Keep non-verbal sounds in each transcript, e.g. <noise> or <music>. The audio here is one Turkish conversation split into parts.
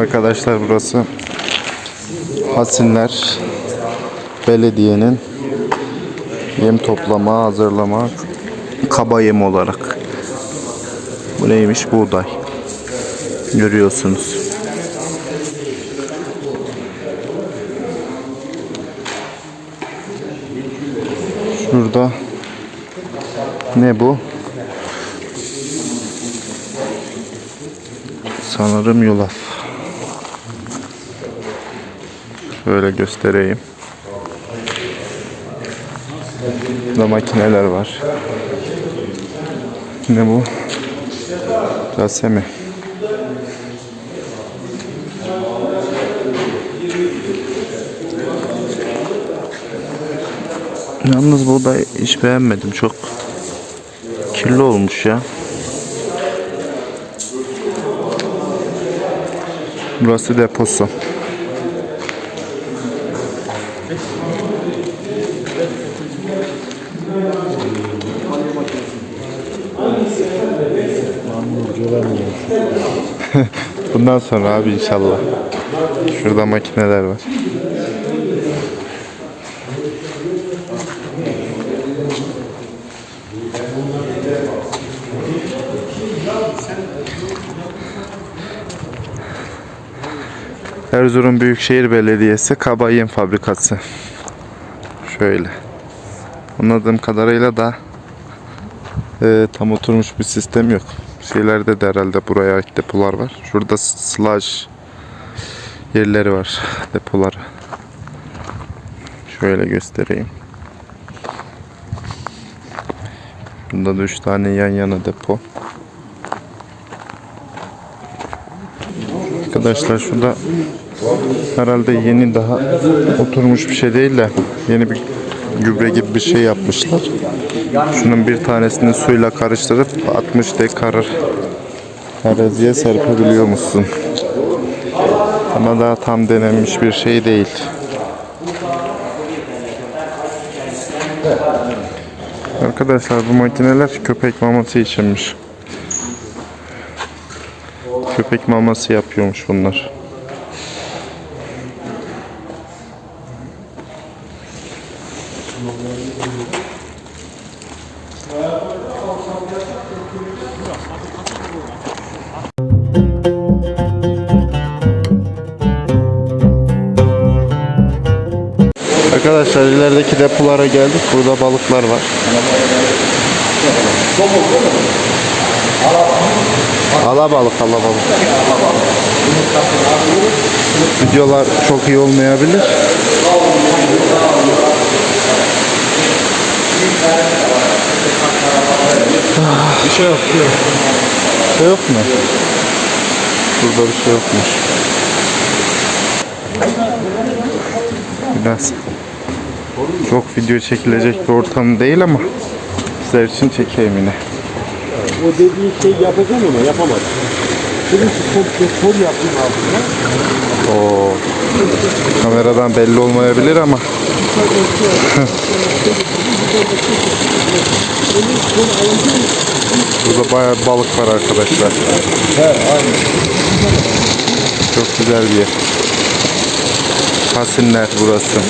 Arkadaşlar burası Hasinler Belediye'nin yem toplama, hazırlama kaba yem olarak. Bu neymiş? Buğday. Görüyorsunuz. Şurada ne bu? Sanırım yulaf. Şöyle göstereyim. Burada makineler var. Ne bu? Kase mi? Yalnız buğday hiç beğenmedim. Çok kirli olmuş ya. Burası deposu. Bundan sonra abi inşallah. Şurada makineler var. Erzurum Büyükşehir Belediyesi Kaba Yem Fabrikası. Şöyle. Anladığım kadarıyla da e, tam oturmuş bir sistem yok. Şeylerde de herhalde buraya ait depolar var. Şurada slash yerleri var. Depolar. Şöyle göstereyim. Bunda da 3 tane yan yana depo. Arkadaşlar şurada herhalde yeni daha oturmuş bir şey değil de yeni bir gübre gibi bir şey yapmışlar. Şunun bir tanesini suyla karıştırıp 60 dekar araziye serpebiliyor musun? Ama daha tam denenmiş bir şey değil. Arkadaşlar bu makineler köpek maması içinmiş. Köpek maması yapıyormuş bunlar. Arkadaşlar ilerideki depolara geldik. Burada balıklar var. Alabalık, alabalık. Videolar çok iyi olmayabilir. Bir şey yok. Yok. Şey yok mu? Burada bir şey yokmuş. Biraz çok video çekilecek bir ortam değil ama sizler için çekeyim yine. O dediğin şey yapacağım ama yapamadım. Dedim ki komple kol yapayım altına. Oo. Kameradan belli olmayabilir ama Burada bayağı balık var arkadaşlar. Çok güzel bir yer. Hasinler burası.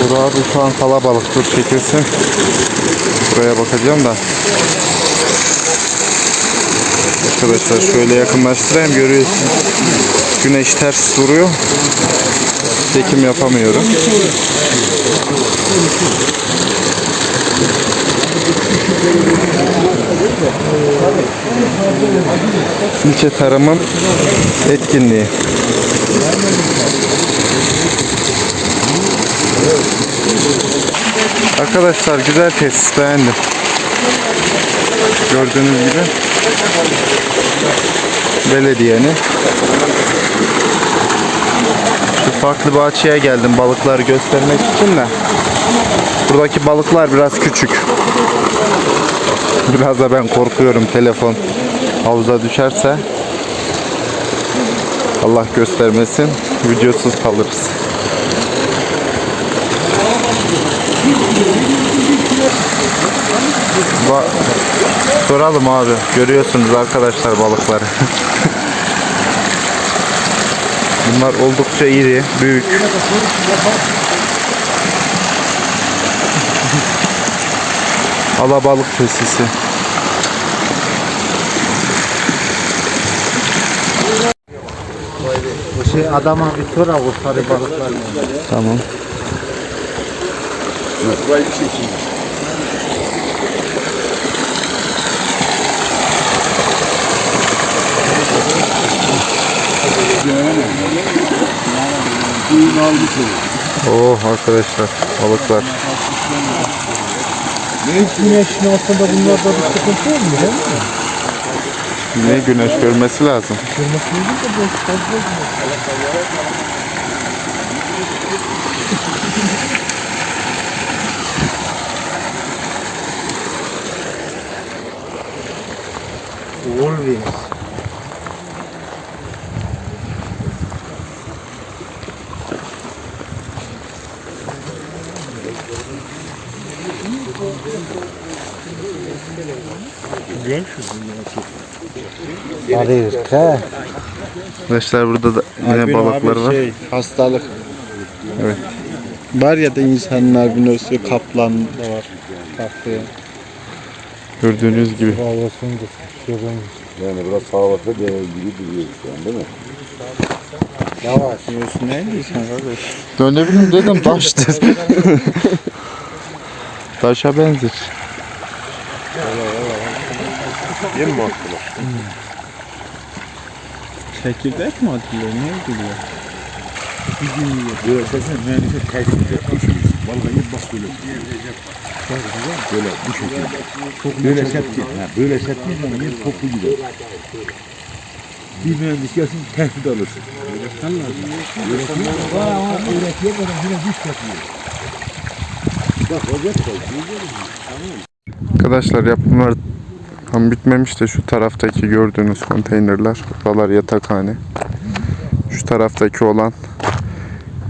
Burada abi şu an kalabalık. Dur çekilsin. Buraya bakacağım da. Arkadaşlar şöyle yakınlaştırayım görüyorsunuz. Güneş ters vuruyor. Çekim yapamıyorum. İlçe tarımın etkinliği. Arkadaşlar güzel tesis beğendim. Gördüğünüz gibi belediyenin şu farklı bahçeye geldim balıkları göstermek için de. Buradaki balıklar biraz küçük. Biraz da ben korkuyorum telefon havuza düşerse. Allah göstermesin videosuz kalırız Ba- Soralım abi. Görüyorsunuz arkadaşlar balıkları. <laughs> Bunlar oldukça iri, büyük. <laughs> Alabalık pesisi. Bu şey adama bir tura o sarı balıklar. Tamam. Burayı bir şey için. Suyunu almış o. Oh arkadaşlar balıklar. Güneşin altında bunlarda bir sıkıntı yok mu? Ne güneş görmesi lazım. Kırmızı değil de boş fazla Wolverine. Arayır he. Arkadaşlar burada da yine balıklar var. Şey, hastalık. Evet. Var ya da insanın albinosu kaplan da var. Farklı. Gördüğünüz gibi. Yani biraz sağlıklı bir gibi duruyor şu an değil mi? Yavaş. Yiyorsun ne diyorsun kardeş? Dönebilirim dedim <laughs> taştır. Taşa benzer. Yem mi attılar? Çekirdek mi atılıyor? Ne geliyor? Böyle sakın mühendise terk edecek. Vallahi bak böyle. Böyle bu şekilde. böyle. Ha, böyle septi zaman yem toplu gider. Bir mühendis gelsin tehdit alırsın. Öğretiyor. Öğretiyor adam yine güç yapıyor. Bak da. Arkadaşlar yapımlar tam bitmemiş de şu taraftaki gördüğünüz konteynerler. Buralar yatakhane. Şu taraftaki olan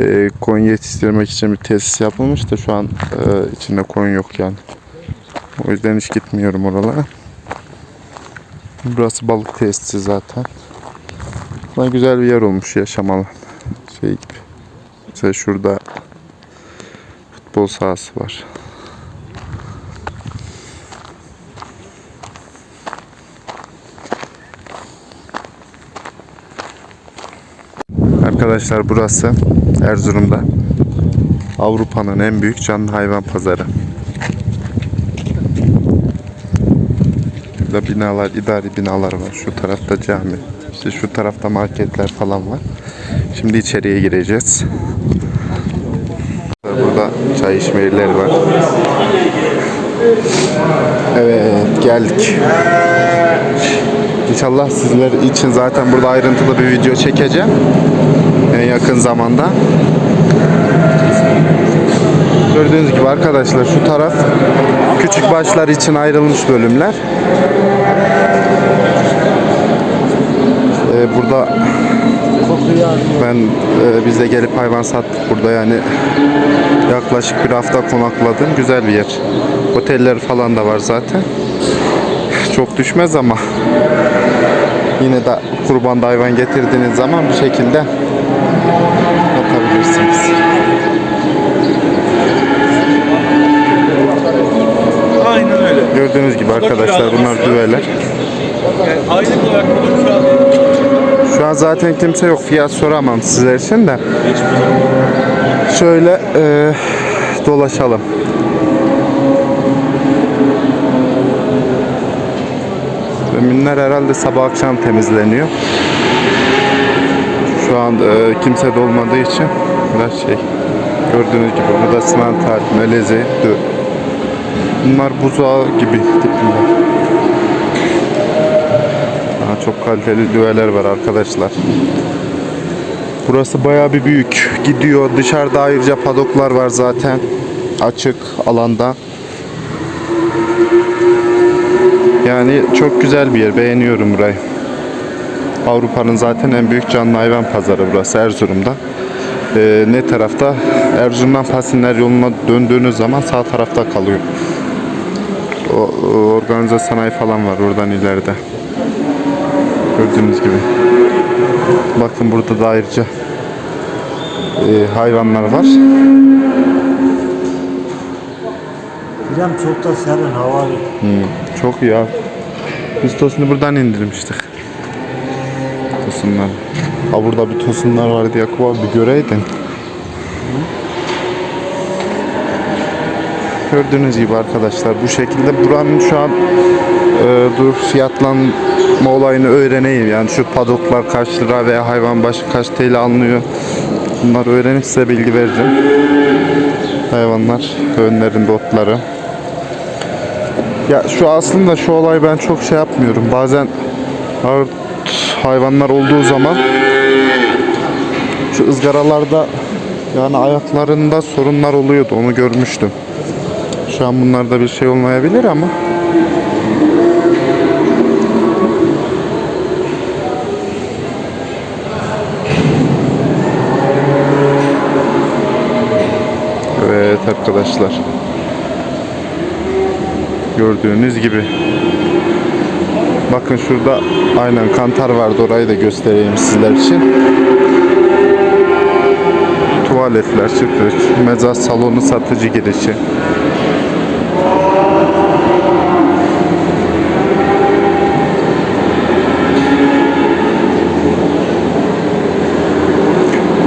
e, koyun yetiştirmek için bir tesis yapılmış da şu an e, içinde koyun yok yani. O yüzden hiç gitmiyorum oralara. Burası balık tesisi zaten. Buna güzel bir yer olmuş yaşam alanı. Şey gibi. Mesela şurada futbol sahası var. Arkadaşlar burası Erzurum'da Avrupa'nın en büyük canlı hayvan pazarı. Burada binalar, idari binalar var. Şu tarafta cami. İşte şu tarafta marketler falan var. Şimdi içeriye gireceğiz. Burada çay içme yerleri var. Evet geldik. İnşallah sizler için zaten burada ayrıntılı bir video çekeceğim. En yakın zamanda. Gördüğünüz gibi arkadaşlar şu taraf küçük başlar için ayrılmış bölümler. Ee, burada ben e, biz de gelip hayvan sattık burada yani yaklaşık bir hafta konakladım. Güzel bir yer. Oteller falan da var zaten. <laughs> Çok düşmez ama yine de kurbanda hayvan getirdiğiniz zaman bir şekilde atabilirsiniz. Aynen öyle. Gördüğünüz gibi arkadaşlar bunlar düveler. Yani aylık olarak bunu Şu an zaten kimse yok. Fiyat soramam sizler için de. Şöyle e, dolaşalım. Zeminler herhalde sabah akşam temizleniyor. Şu an e, kimse de olmadığı için biraz şey gördüğünüz gibi burada simental, meleze, dö. Bunlar buzağı gibi tipler. Daha çok kaliteli düveler var arkadaşlar. Burası bayağı bir büyük. Gidiyor. Dışarıda ayrıca padoklar var zaten. Açık alanda. Yani çok güzel bir yer. Beğeniyorum burayı. Avrupa'nın zaten en büyük canlı hayvan pazarı burası Erzurum'da. Ee, ne tarafta? Erzurum'dan Pasinler yoluna döndüğünüz zaman sağ tarafta kalıyor. o, o organize sanayi falan var oradan ileride. Gördüğünüz gibi. Bakın burada da ayrıca e, hayvanlar var. İrem çok da serin havalı. Çok iyi abi. Biz tosunu buradan indirmiştik. Tosunlar. Ha burada bir tosunlar vardı Yakup abi bir göreydin. Gördüğünüz gibi arkadaşlar bu şekilde buranın şu an e, dur fiyatlanma olayını öğreneyim. Yani şu padoklar kaç lira veya hayvan başı kaç TL alınıyor. Bunları öğrenip size bilgi vereceğim. Hayvanlar önlerinde otları. Ya şu aslında şu olay ben çok şey yapmıyorum. Bazen ağır hayvanlar olduğu zaman şu ızgaralarda yani ayaklarında sorunlar oluyordu. Onu görmüştüm. Şu an bunlarda bir şey olmayabilir ama Evet arkadaşlar. Gördüğünüz gibi. Bakın şurada aynen kantar vardı orayı da göstereyim sizler için. Tuvaletler, çıkış, mezar salonu satıcı girişi.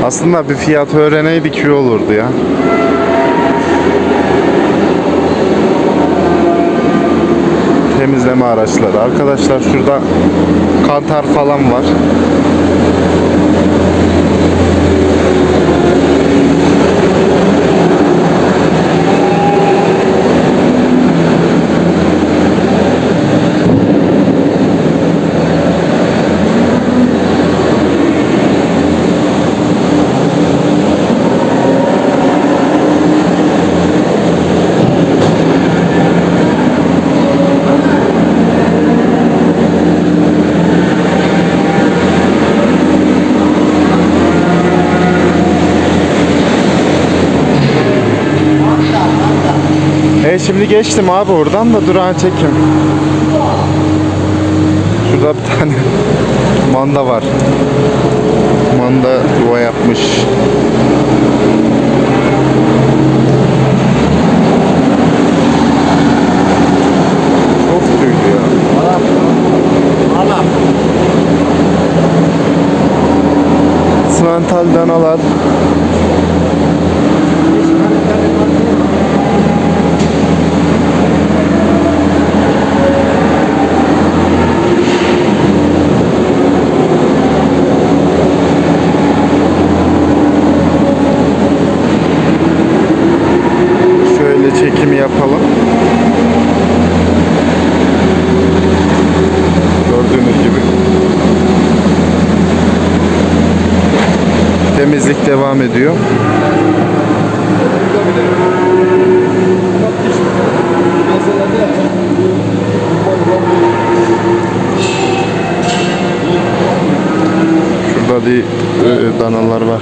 Aslında bir fiyat öğreneydik iyi olurdu ya. Temizleme araçları. Arkadaşlar şurada kantar falan var. E şimdi geçtim abi oradan da durağa çekim. Şurada bir tane <laughs> manda var. Manda yuva yapmış. Çok tüylü ya. Ana. Simental danalar. Şöyle çekimi yapalım. Gördüğünüz gibi. Temizlik devam ediyor. Şurada bir e, danalar var.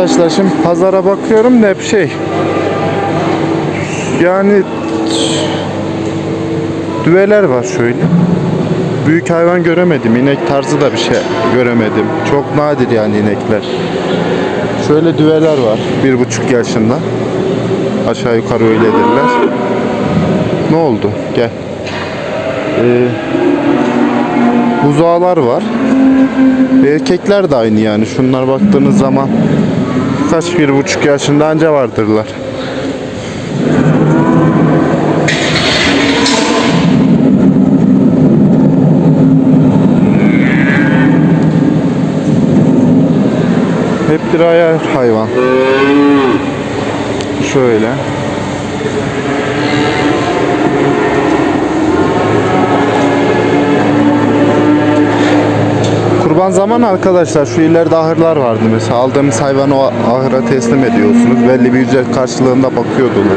Arkadaşlar şimdi pazara bakıyorum da hep şey. Yani düveler var şöyle. Büyük hayvan göremedim. İnek tarzı da bir şey göremedim. Çok nadir yani inekler. Şöyle düveler var. Bir buçuk yaşında. Aşağı yukarı öyledirler. Ne oldu? Gel. Ee, buzağlar var. Erkekler de aynı yani. Şunlar baktığınız zaman kaç bir buçuk yaşında anca vardırlar. Hep bir ayar hayvan. Şöyle. Kurban zamanı arkadaşlar şu ileride ahırlar vardı mesela aldığımız hayvanı o ahıra teslim ediyorsunuz. Belli bir ücret karşılığında bakıyordular.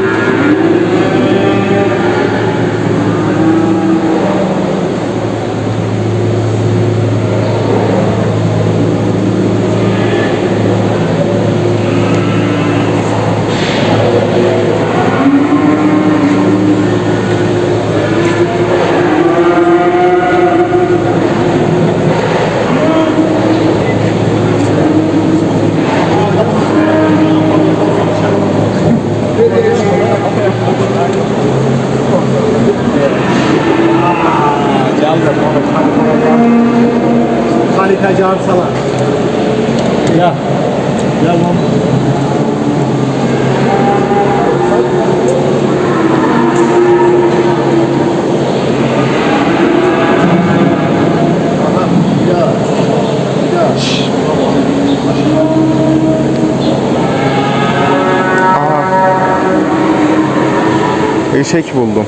Kaliteci arsalar. Ya. Ya lan. Eşek buldum.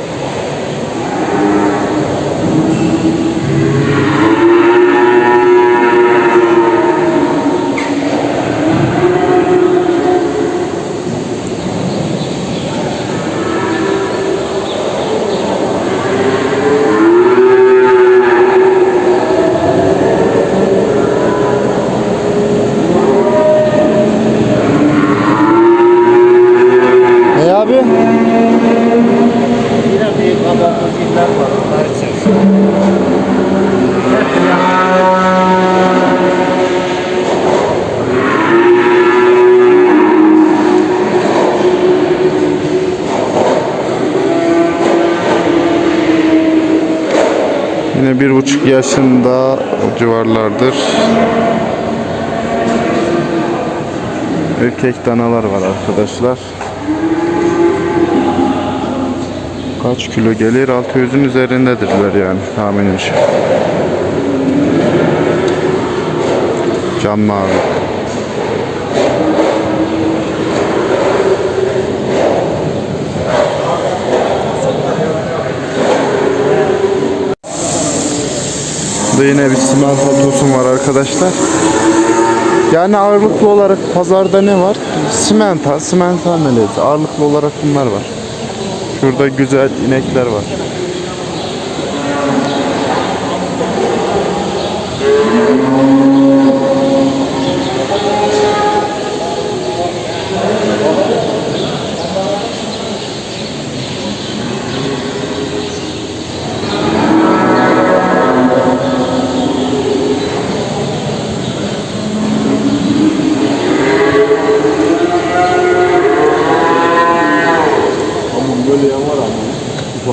E abi? Yine bir kabaklı filler var. Onları çeksin. Yine bir buçuk yaşında o civarlardır. Erkek danalar var arkadaşlar. Kaç kilo gelir? 600'ün üzerindedirler yani tahminimce. Can mavi. Burada yine bir simento tosun var arkadaşlar. Yani ağırlıklı olarak pazarda ne var? Simenta, simenta melezi. Ağırlıklı olarak bunlar var. Şurada güzel inekler var. Ha.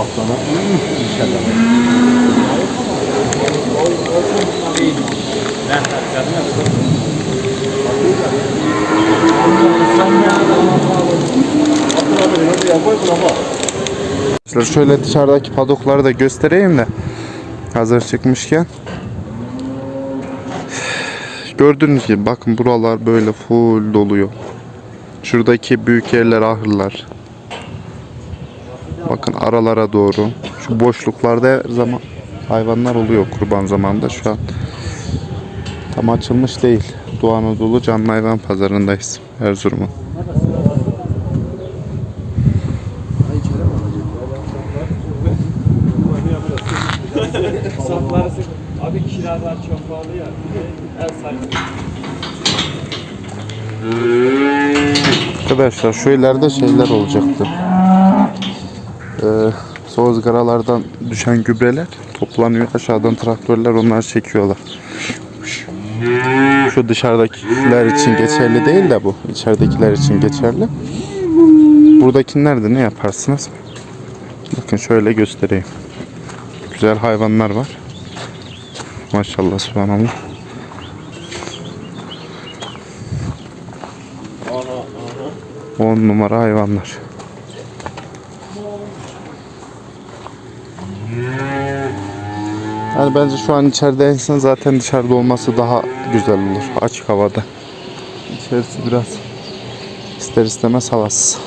İnşallah. Şöyle dışarıdaki padokları da göstereyim de hazır çıkmışken. Gördüğünüz gibi bakın buralar böyle full doluyor. Şuradaki büyük yerler ahırlar. Bakın aralara doğru. Şu boşluklarda her zaman hayvanlar oluyor kurban zamanında. Şu an tam açılmış değil. Doğu Anadolu Canlı Hayvan Pazarındayız. Erzurum'un. Abi kiralar çok pahalı ya. El sahibi. Arkadaşlar şu ileride şeyler olacaktı. Ee, su ızgaralardan düşen gübreler toplanıyor. Aşağıdan traktörler onları çekiyorlar. Şu dışarıdakiler için geçerli değil de bu. içeridekiler için geçerli. Buradakiler de ne yaparsınız? Bakın şöyle göstereyim. Güzel hayvanlar var. Maşallah subhanallah. On numara hayvanlar. Yani bence şu an içeride insan zaten dışarıda olması daha güzel olur. Açık havada. İçerisi biraz ister istemez havasız.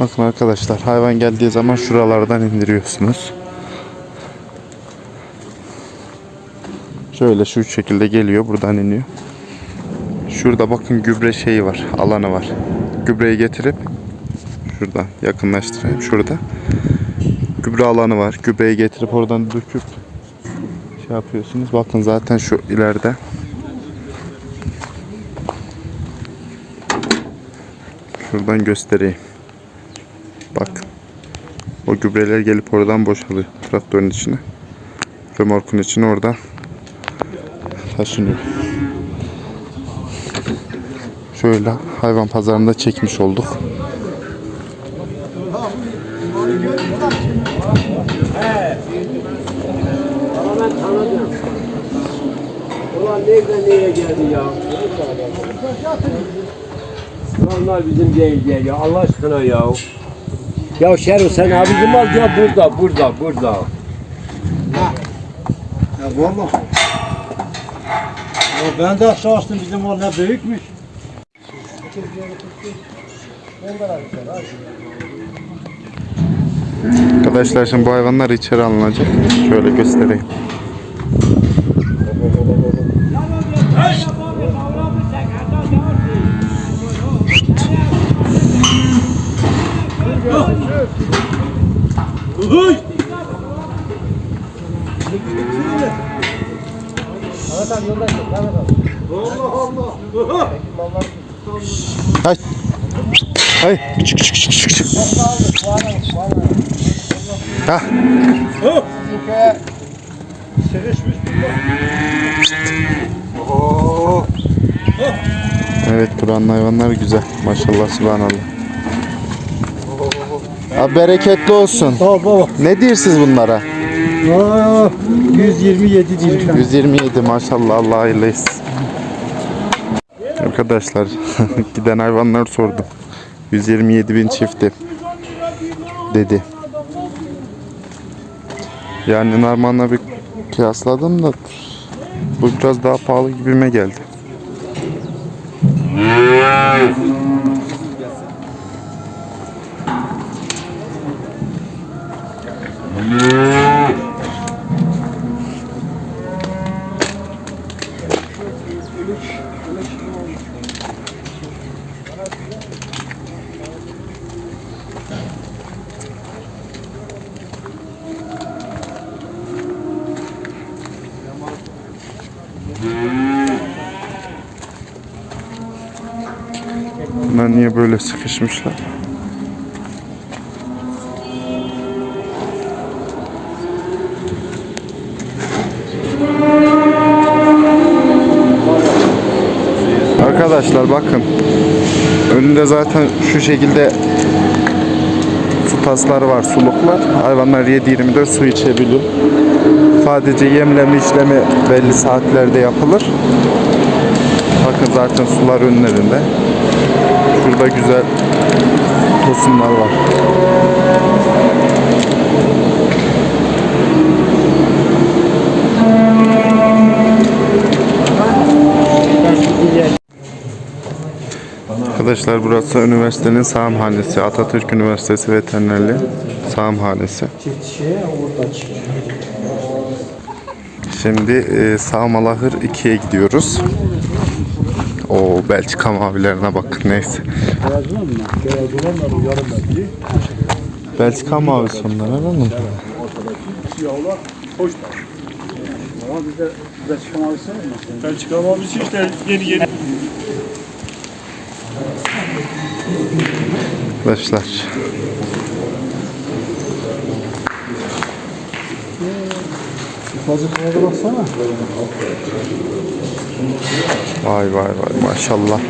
Bakın arkadaşlar hayvan geldiği zaman şuralardan indiriyorsunuz. Şöyle şu şekilde geliyor buradan iniyor. Şurada bakın gübre şeyi var, alanı var. Gübreyi getirip şuradan yakınlaştırayım şurada. Gübre alanı var. Gübreyi getirip oradan döküp şey yapıyorsunuz. Bakın zaten şu ileride. Şuradan göstereyim. Bak. O gübreler gelip oradan boşalıyor. Traktörün içine. Römorkun içine oradan taşınıyor. Şöyle hayvan pazarında çekmiş olduk. Ama ben tanıdım. Nereye geldi ya? Onlar bizim değil ya. Allah aşkına ya. Ya Şerif sen abicim al ya burada, burada, burada. Ya valla. Ya ben de aşağı açtım bizim var ne büyükmüş. Arkadaşlar şimdi bu hayvanlar içeri alınacak. Şöyle göstereyim. Hay. Hay. Çık çık çık çık çık. Ha. Evet buranın hayvanları güzel. Maşallah subhanallah. Abi bereketli olsun. Tamam baba. Ne diyorsunuz bunlara? Aa, 127 değil. 127 maşallah Allah hayırlı etsin. Arkadaşlar <laughs> giden hayvanlar sordum. 127 bin çifti dedi. Yani normalde bir kıyasladım da bu biraz daha pahalı gibime geldi. Bunlar niye böyle sıkışmışlar? Arkadaşlar bakın. Önünde zaten şu şekilde su tasları var, suluklar. Hayvanlar 7-24 su içebiliyor. Sadece yemleme işlemi belli saatlerde yapılır. Bakın zaten sular önlerinde. Şurada güzel tosunlar var. Arkadaşlar burası üniversitenin sağımhanesi. Atatürk Üniversitesi Veterinerliği sağımhanesi. Şimdi e, Sağmalahır 2'ye gidiyoruz. O Belçika mavilerine bak neyse. Belçika mavisi onlar herhalde. Belçika mavisi işte yeni yeni. Arkadaşlar. Fazlalara baksana. Vay vay vay maşallah.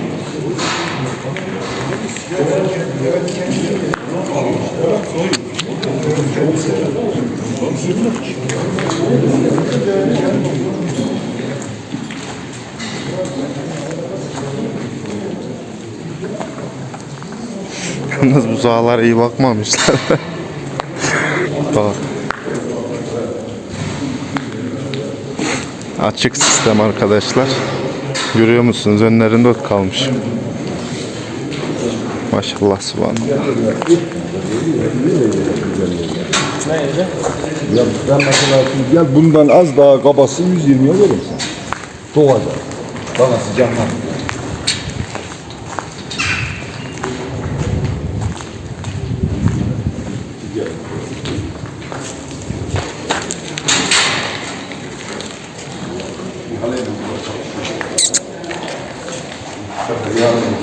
Yalnız buzağlara iyi bakmamışlar. <laughs> Açık sistem arkadaşlar. Görüyor musunuz? Önlerinde ot kalmış. Maşallah subhanallah. Ya ben mesela gel bundan az daha kabası 120'ye veririm sana. Doğacak.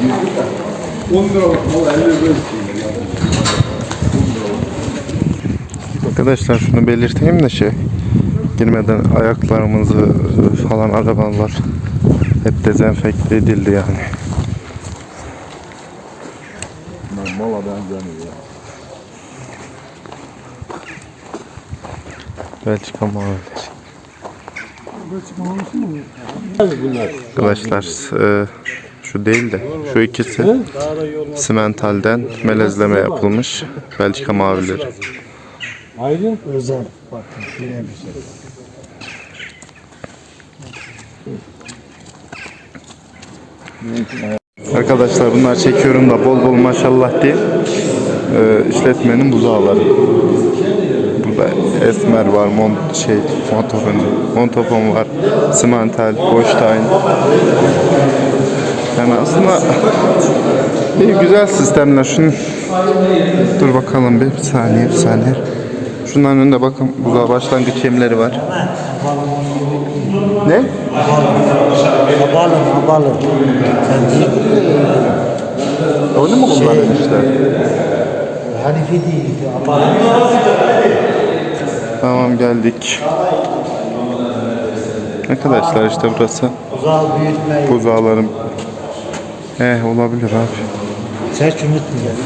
Bana sıcaklar. Arkadaşlar şunu belirteyim de şey girmeden ayaklarımızı falan arabalar hep dezenfekte edildi yani. Mala benzemiyor ya. Belçika mavileri. Arkadaşlar e, şu değil de şu ikisi simentalden melezleme yapılmış Belçika mavileri. Aydın. Özel. Bakın yine bir şey. Arkadaşlar bunlar çekiyorum da bol bol maşallah diye e, işletmenin buzağları. Burada Esmer var, Mont şey, Montofon, Montofon var, Simental, Holstein. Yani aslında bir güzel sistemler. Şunun dur bakalım bir, bir saniye, bir saniye. Şunların önünde bakın buzağı başlangıç yemleri var. Ne? Sen değil. Onu mu kullanmışlar? Hanifi değil. Tamam geldik. Arkadaşlar işte burası Uzağı buzağlarım. Eh olabilir abi. Seç unutmayın.